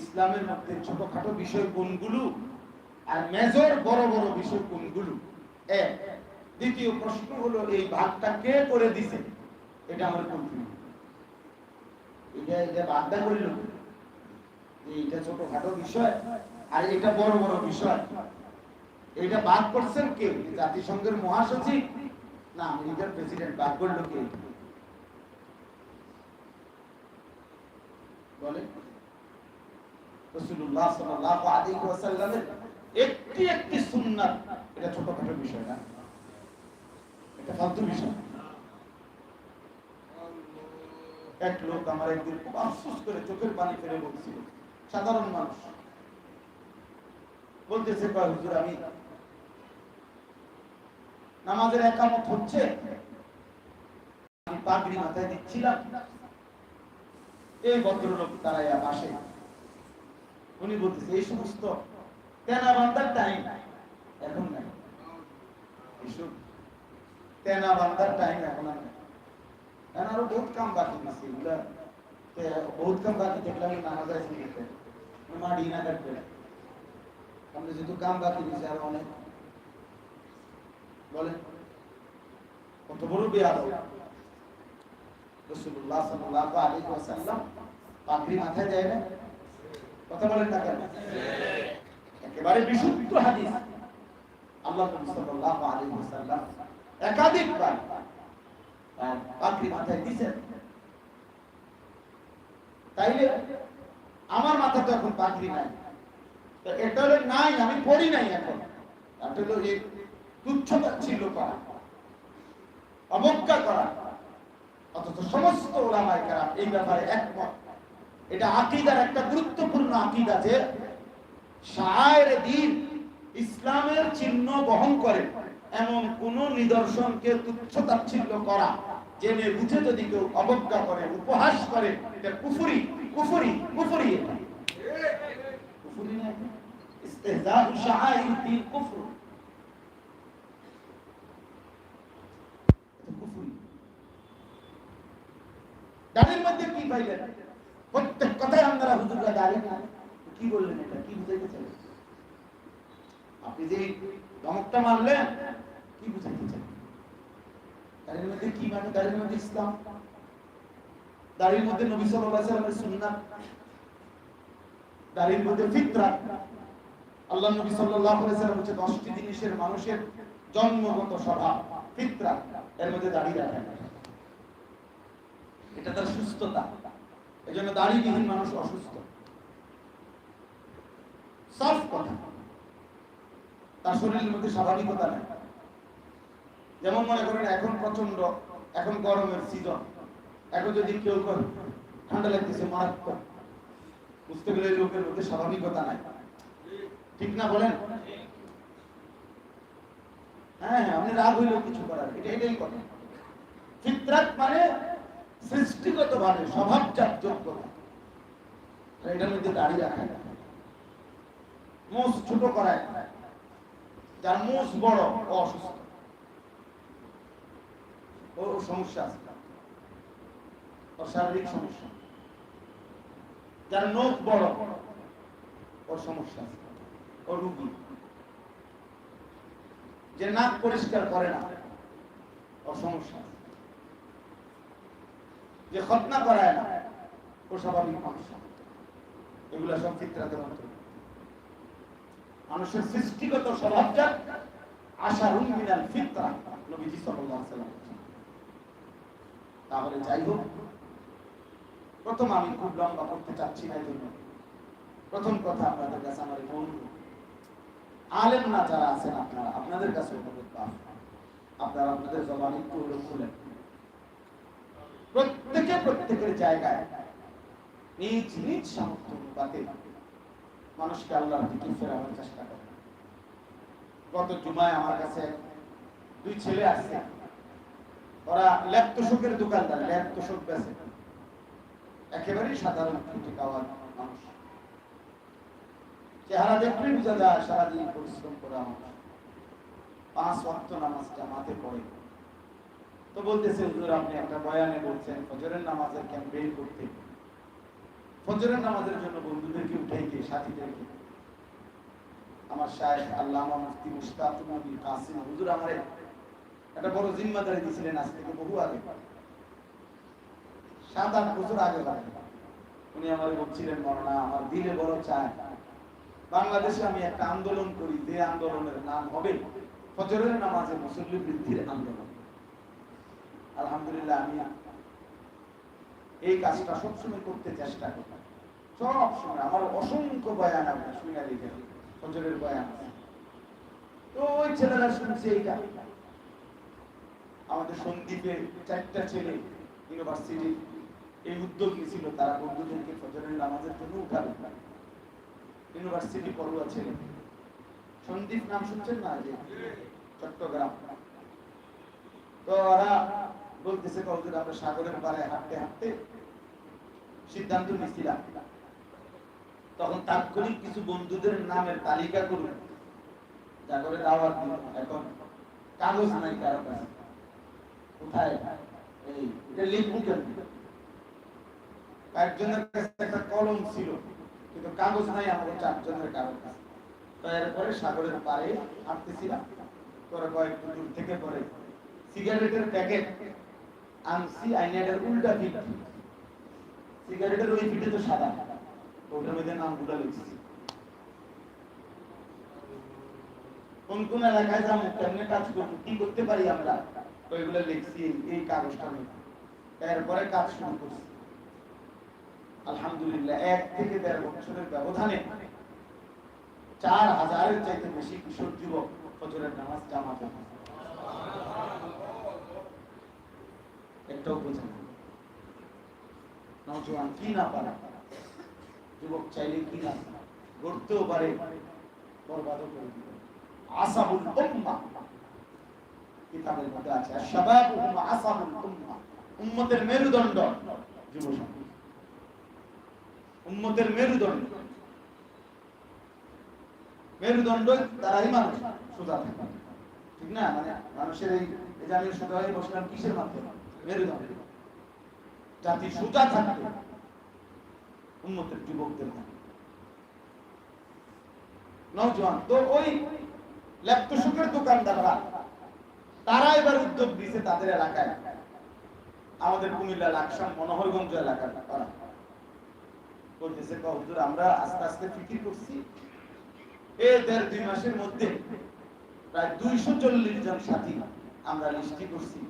ইসলামের মধ্যে ছোটখাটো বিষয় কোনগুলো আর মেজর বড় বড় বিষয় কোনগুলো? এক, দ্বিতীয় প্রশ্ন হলো, এই ভাগটা কে করে দিছে? এটা আমার হবে। এটা করিল ছোটখাটো বিষয় আর এটা বড় বড় বিষয়। এটা ভাগ করছেন কে জাতিসংঘের মহাসচিব? না প্রেসিডেন্ট ভাগ করল কে ওয়াসাল্লামের একটি একটি এটা ছোটখাটো বিষয় না। এটা ফালতু বিষয়। এক লোক আমার একদিন খুব করে চোখের পানি ফেলে বলছিল, সাধারণ মানুষ। বলতেছে হুজুর, আমি নামাজের একামত হচ্ছে, আমি পাগড়ি মাথায় দিচ্ছিলাম। এই ভদ্রলোক দাঁড়াইয়া পাশে উনি বলতেছে, এই সমস্ত তেনা বান্দার টাইম এখন নাই। এসব তেনা বান্দার টাইম এখন আর নাই। আরও বহুত কাম বাকি আছে বহুত কাম বাকি থাকলে নামাজ আসি দিতে মাটি কাটবে আমরা যেহেতু কাম বাকি দিছে আর অনেক। বলেন, কত বড় বিয়াদ রাসূলুল্লাহ সাল্লাল্লাহু আলাইহি ওয়াসাল্লাম পাগড়ি মাথায় দেয় না? কথা বলেন না কেন? একেবারে বিশুদ্ধ হাদিস। আল্লাহ মাথায় তাইলে আমার মাথা তো এখন পাখি নাই। এটা হলো নাই, আমি পড়ি নাই এখন। এটা হলো এই তুচ্ছতা ছিল করা, অবজ্ঞা করা। অথচ সমস্ত ওলামায়ে কেরাম এই ব্যাপারে একমত। এটা আকীদার একটা গুরুত্বপূর্ণ আকীদা যে দিন ইসলামের চিহ্ন বহন করে। এমন কোন নিদর্শনকে তুচ্ছ তাচ্ছিল্য করা, জেনে বুঝে যদি কেউ অবজ্ঞা করে, উপহাস করে, এটা কুফুরি কুফুরি কুফুরি এটা। মধ্যে কি পাইলেন? দাঁড়িয়ে না, কি বললেন এটা? কি বুঝাইতে আপনি যে ধমকটা মারলেন, কি বুঝাইতে মানে? 10টি জিনিসের মানুষের জন্মগত স্বভাব ফিতরাত এর মধ্যে দাড়ি রাখা এটা তার সুস্থতা। এজন্য দাড়িবিহীন মানুষ অসুস্থ। সফট কথা। তার শরীরের মধ্যে স্বাভাবিকতা নেই। যেমন মনে করেন এখন প্রচণ্ড এখন গরমের সিজন এখন যদি কেউ ঠান্ডা লাগতেছে মারাত্মক বুঝতে গেলে লোকের মধ্যে স্বাভাবিকতা নাই। ঠিক না বলেন? হ্যাঁ হ্যাঁ আপনি রাগ হইলেও কিছু করার এটা এটাই কথা। ফিতরাত মানে সৃষ্টিগত ভাবে স্বভাবজাত যোগ্যতা এটার মধ্যে দাড়ি রাখা। যায় মোষ ছোট করায়। যার মোষ বড়, ও অসুস্থ। ওর সমস্যা আছে। ওর শারীরিক সমস্যা। যার নখ বড়, ওর সমস্যা আছে। ও রুগী। যে নাক পরিষ্কার করে না, ওর সমস্যা আছে। যে খতনা করায় না, ও স্বাভাবিক মানুষ। এগুলা সব ফিতরাতের অন্তর্গত মানুষের সৃষ্টিগত স্বভাবজাত আশারুন মিনাল ফিতরা, নবীজি সাল্লাল্লাহু আলাইহি তাহলে যাই হোক, প্রথম আমি খুব লম্বা করতে চাচ্ছি না জন্য প্রথম কথা আপনাদের কাছে আমার অনুরোধ। আলেম না যারা আছেন আপনারা, আপনাদের কাছে অনুরোধ পান আপনারা আপনাদের জবান হলেও খুলেন। প্রত্যেকে প্রত্যেকের জায়গায় নিজ নিজ সামর্থ্য অনুপাতে মানুষকে আল্লাহর দিকে ফেরানোর চেষ্টা করে। গত জুমায় আমার কাছে দুই ছেলে আসছে ওরা ল্যাপ তোষকের দোকানদার ল্যাপ তোষক বেছে একেবারেই সাধারণ খেটে খাওয়ার মানুষ। চেহারা দেখলেই বোঝা যায় সারাদিন পরিশ্রম করা মানুষ। পাঁচ ওয়াক্ত নামাজ জামাতে পড়ে। তো বলতেছে, হুজুর, আপনি একটা বয়ানে বলছেন হজরের নামাজের ক্যাম্পেইন করতে। ফজরের নামাজের জন্য বন্ধুদেরকে উঠে সাথীদেরকে। আমার আল্লামা মুফতি মুশতাকুর নবী কাসিম হুজুর আমারে একটা বড় জিম্মাদারি দিয়েছিলেন আজ থেকে বহু আগে। সাত আট বছর আগে উনি আমার বলছিলেন, মরনা, আমার দিলে বড় চায়। বাংলাদেশে আমি একটা আন্দোলন করি, যে আন্দোলনের নাম হবে ফজরের নামাজে মুসল্লি বৃদ্ধির আন্দোলন। আলহামদুলিল্লাহ, আমি এই কাজটা সবসময় করতে চেষ্টা করি। সব সময় আমার অসংখ্য বয়ান আপনি শুনে লিখে ফজরের বয়ান তো ওই ছেলেরা শুনছে এইটা। আমাদের সন্দীপে চারটা ছেলে ইউনিভার্সিটি, এই উদ্যোগ নিয়েছিল, তারা বন্ধুদেরকে ফজরের নামাজের জন্য উঠাবে। ইউনিভার্সিটি পড়ুয়া ছেলে। সন্দীপ নাম শুনছেন না? যে চট্টগ্রাম। তো ওরা বলতেছে কতদিন আমরা সাগরের পারে হাঁটতে হাঁটতে সিদ্ধান্ত নিছিলাম তখন তাৎক্ষণিক কিছু বন্ধুদের নামের তালিকা করুন। এখন কাগজ নাই কারও কাছে। একটা কলম ছিল, কিন্তু কাগজ চারজনের সাগরের হাঁটতেছিলাম। পরে দূর থেকে পরে সিগারেটের প্যাকেট আনছি আইনাটার উল্টা ফিট সিগারেটের ওই ফিটে তো সাদা। ওটার মধ্যে নামগুলা লিখছি কোন কোন এলাকায় যাব কেমনে কাজ করব, কি করতে পারি আমরা? ওইগুলো লিখছি এই কাগজটা নিয়ে এরপরে কাজ শুরু করছি। আলহামদুলিল্লাহ, এক থেকে দেড় বছরের ব্যবধানে চার হাজারের চাইতে বেশি কিশোর যুবক ফজরের নামাজ জামাতে একটাও বোঝে না। নজওয়ান কি না পারে? যুবক চাইলে কি না গড়তেও পারে কিতাবের মধ্যে আছে শাবাবু উম্মতের মেরুদণ্ড যুব উম্মতের মেরুদণ্ড। মেরুদণ্ড তারাই মানুষ, সোজা থাকে। ঠিক না? মানে মানুষের এই এই যে আমি সোজা হয়ে বসলাম কিসের মাধ্যমে? জাতি সোজা থাকবে উন্মতের যুবকদের নওজোয়ান, তো ওই ল্যাপটসুকের দোকানদাররা, তারা এবার উদ্যোগ দিয়েছে তাদের এলাকায়। আমাদের কুমিল্লা লাকসাম মনোহরগঞ্জ এলাকার আমরা আস্তে আস্তে ফিকির করছি। এই দেড় দুই মাসের মধ্যে প্রায় দুইশো চল্লিশ জন সাথী আমরা লিস্টি করছি।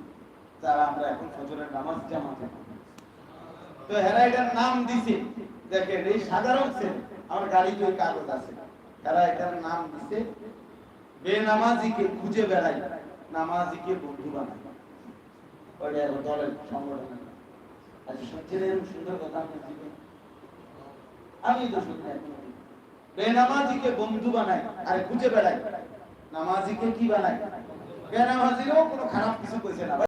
যারা আমরা এখন ফজরের নামাজ জামাতে তো হেরা এটার নাম দিছে। দেখেন, এই সাধারণ ছেলে, আমার কাগজ আছে। তারা এটার নাম দিছে খুঁজে বেড়াই, নামাজিকে বন্ধু বানাই। আচ্ছা আর খুঁজে বেড়াই। নামাজিকে কি বানাই? বেনামাজিরও কোনো খারাপ কিছু কইছে না।